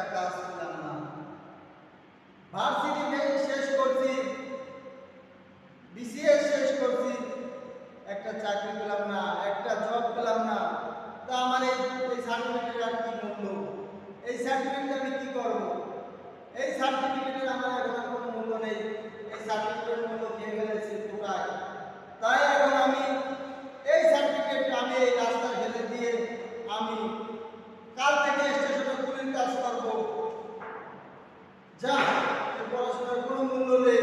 একটা কাজ না। ভার্সিটি শেষ করছি। শেষ করছি। একটা চাকরি পেলাম না, একটা জব পেলাম না। তা আমার এই এই সার্টিফিকেট আর কি মূল্য? এই সার্টিফিকেট আমি কি করব? এই সার্টিফিকেটের আমার এখন কোনো মূল্য নেই। এই সার্টিফিকেটের মূল্য খেয়ে ফেলেছি পুরাই। তাই এখন আমি এই সার্টিফিকেট আমি এই রাস্তা ফেলে দিয়ে আমি কাল থেকে স্টেশনে কুলির কাজ করব যা পড়াশোনার কোনো মূল্য নেই।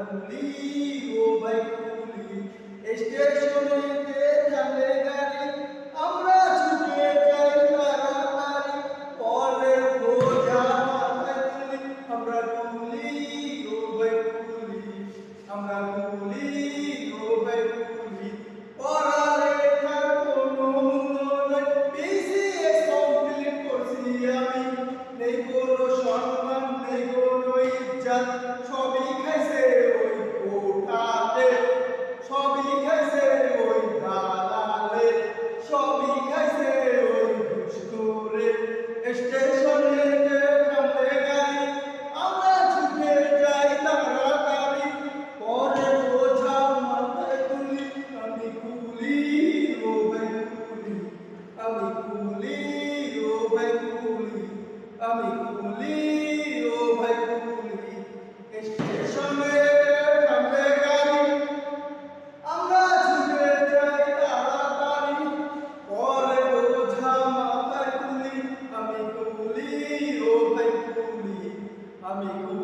কুলি ও ভাই কুলি স্টেশনেতে থামলে গাড়ি আমরা ছুটে যাই তাড়াতাড়ি পরে বোঝা মাথায় তুলি, আমরা কুলি ও ভাই কুলি আমরা কুলি ও ভাই কুলি পড়ালেখার কোনো মূল্য নেই বিসিএস কমপ্লিট করছি আমি। নেই কোনো সম্মান, নেই কোনো ইজ্জত। সবই ওই দুষ্টরে স্টেশনেতে থামলে গাড়ি, আমরা ছুটে যাই তাড়াতাড়ি পরে বোঝা মাথায় তুলি, আমি কুলি ও ভাই আমি কুলি ও ভাই আমি কুলি তুলি